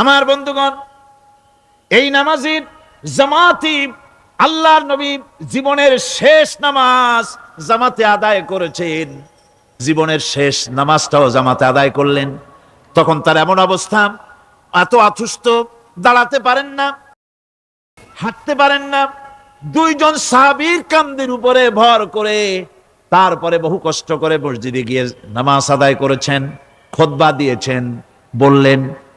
আমার বন্ধুগণ, এই নামাজের জামাতি আল্লাহর নবী জীবনের শেষ নামাজ জামাতে আদায় করেছেন। জীবনের শেষ নামাজটাও জামাতে আদায় করলেন। তখন তার এমন অবস্থা, এত আথুষ্ট দাঁড়াতে পারেন না, হাঁটতে পারেন না, দুইজন সাহাবীর কান্দির উপরে ভর করে তারপরে বহু কষ্ট করে মসজিদে গিয়ে নামাজ আদায় করেছেন, খোদবা দিয়েছেন, বললেন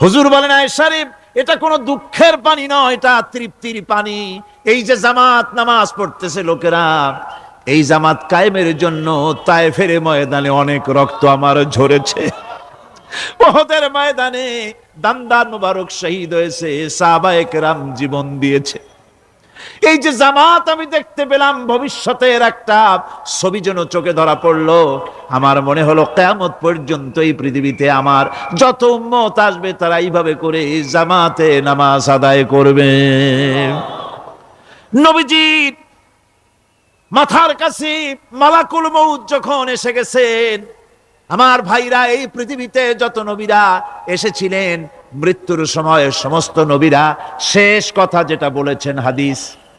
হুজুর বলেন আয়সারিফ এটা কোনো দুঃখের পানি নয়, এটা তৃপ্তির পানি। এই যে জামাত নামাজ পড়তেছে লোকেরা, এই জামাত কায়েমের জন্য তায়েফের ময়দানে অনেক রক্ত আমার ঝরেছে। ময়দানে দান্দার মুবারক শহীদ হয়েছে সাবায়ক রাম জীবন দিয়েছে। এই যে জামাত আমি দেখতে পেলাম, ভবিষ্যতের একটা ছবি যেন চোখে ধরা পড়ল। আমার মনে হলো কেমত পর্যন্ত এই পৃথিবীতে আমার যত উম্মত আসবে তারা এইভাবে করে এই জামাতে নামাজ আদায় করবে। নবীজির মাথার কাছে মালাকুল মৌত যখন এসে গেছেন, আমার ভাইরা এই পৃথিবীতে যত নবীরা এসেছিলেন, মৃত্যুর সময় সমস্ত নবীরা শেষ কথা যেটা বলেছেন হাদিস।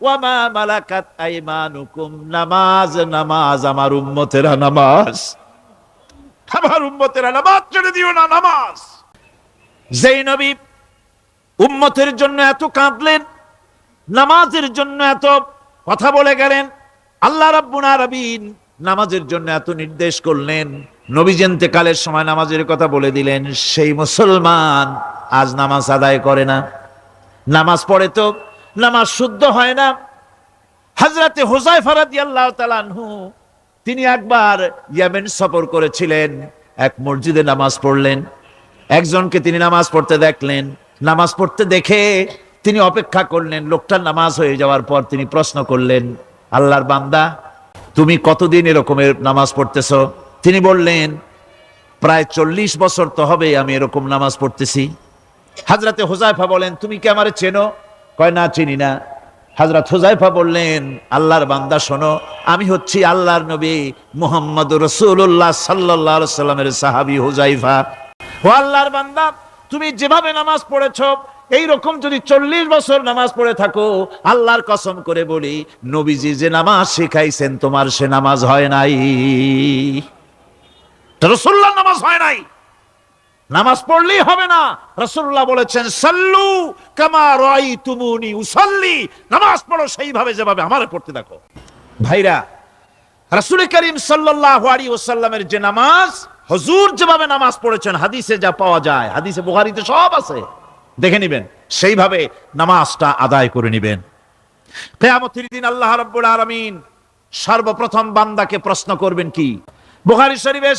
ওয়ামা মালাকাত আইমানুকুম, নামাজ নামাজ, আমার উম্মতেরা নামাজ। আমার উম্মতেরা নামাজ ছেড়ে দিও না, নামাজ। যেই নবী উম্মতের জন্য এত কাঁদলেন, নামাজের জন্য এত কথা বলে গেলেন, আল্লাহ রাব্বুল আলামিন নামাজের জন্য এত নির্দেশ করলেন। নবীজেন্তে কালের সময় নামাজের কথা বলে দিলেন, সেই মুসলমান আজ নামাজ আদায় করে না। নামাজ পড়ে তো নামাজ শুদ্ধ হয় না। হাজরাতে হোসাই ফারাদি আল্লাহ তালানহু তিনি একবার ইয়ামেন সফর করেছিলেন, এক মসজিদে নামাজ পড়লেন। একজনকে তিনি নামাজ পড়তে দেখলেন। নামাজ পড়তে দেখে তিনি অপেক্ষা করলেন, লোকটার নামাজ হয়ে যাওয়ার পর তিনি প্রশ্ন করলেন, আল্লাহর বান্দা, তুমি কতদিন এরকমের নামাজ পড়তেছ? তিনি বললেন, প্রায় চল্লিশ বছর তো হবে আমি এরকম নামাজ পড়তেছি। হাজরাতে হোজাইফা বলেন, তুমি কি আমারে চেনো? কয়, না, চিনি না। হাজরাত হুজাইফা বললেন, আল্লাহর বান্দা, শোনো, আমি হচ্ছি আল্লাহর নবী মুহাম্মদ রসুল্লাহ সাল্লাহ সাল্লামের সাহাবি হুজাইফা ও আল্লাহর বান্দা, তুমি যেভাবে নামাজ পড়েছ এই রকম যদি চল্লিশ বছর নামাজ পড়ে থাকো, আল্লাহর কসম করে বলি, নবীজি যে নামাজ শিখাইছেন, তোমার সে নামাজ হয় নাই। রসুল্লাহ নামাজ হয় নাই। নামাজ পড়লেই হবে না। রসুল্লাহ বলেছেন, সাল্লু কামা তুমুনি নামাজ পড়ো সেইভাবে যেভাবে আমারে পড়তে দেখো। ভাইরা, রাসূল করিম সাল্লাল্লাহু আলাইহি ওয়াসাল্লামের যে নামাজ, হুজুর যেভাবে নামাজ পড়েছেন, হাদিসে যা পাওয়া যায়, হাদিসে বুখারীতে সব আছে। দেখে নিবেন, সেইভাবে নামাজটা আদায় করে নিবেন। কিয়ামতের দিন আল্লাহ রাব্বুল সর্বপ্রথম বান্দাকে প্রশ্ন করবেন কি? বুখারী শরীফে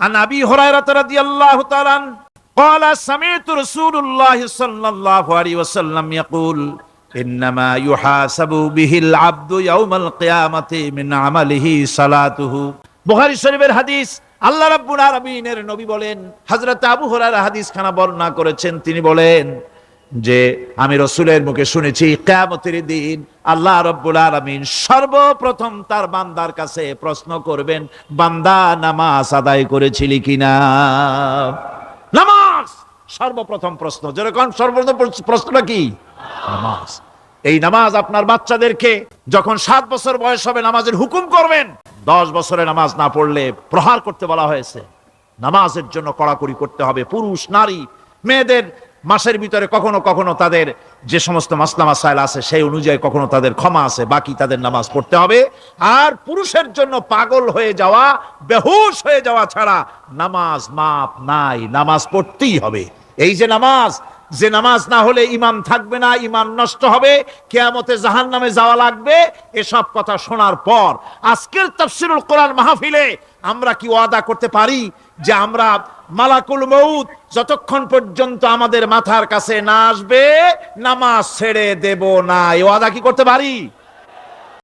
এসেছে আন আবি হুরায়রা রাদিয়াল্লাহু তাআলা قال سمعت رسول الله صلى الله عليه وسلم يقول انما يحاسب به العبد يوم القيامه من عمله صلاته বুখারী শরীফের হাদিস আল্লাহ রাব্বুল আলামিনের নবী বলেন হযরত আবু হুরায়রা হাদিস খানা বর্ণনা করেছেন তিনি বলেন যে আমি রসুলের মুখে শুনেছি, কেয়ামতের দিন আল্লাহ রব্বুল আলমিন সর্বপ্রথম তার বান্দার কাছে প্রশ্ন করবেন, বান্দা নামাজ আদায় করেছিলি কিনা? নামাজ! সর্বপ্রথম প্রশ্ন। যেরকম সর্বপ্রথম প্রশ্নটা কি? নামাজ। এই নামাজ আপনার বাচ্চাদেরকে যখন সাত বছর বয়স হবে, নামাজের হুকুম করবেন, দশ বছরে নামাজ না পড়লে প্রহার করতে বলা হয়েছে। নামাজের জন্য কড়াকড়ি করতে হবে। পুরুষ, নারী, মেয়েদের মাসের ভিতরে কখনো কখনো তাদের যে সমস্ত মাসলা মাসাইল আছে, সেই অনুযায়ী কখনো তাদের ক্ষমা আছে, বাকি তাদের নামাজ পড়তে হবে। আর পুরুষের জন্য পাগল হয়ে যাওয়া, বেহুশ হয়ে যাওয়া ছাড়া নামাজ মাপ নাই, নামাজ পড়তেই হবে। এই যে নামাজ যে নামাজ না হলে ইমাম থাকবে না, ইমান নষ্ট হবে, কেয়ামতে জাহান নামে যাওয়া লাগবে, এসব কথা শোনার পর আজকের তফসিরুল কোরআন মাহফিলে আমরা কি ওয়াদা করতে পারি যে আমরা মালাকুল মৌত যতক্ষণ পর্যন্ত আমাদের মাথার কাছে না আসবে, নামাজ ছেড়ে দেব না। এ ওয়াদা কি করতে পারি?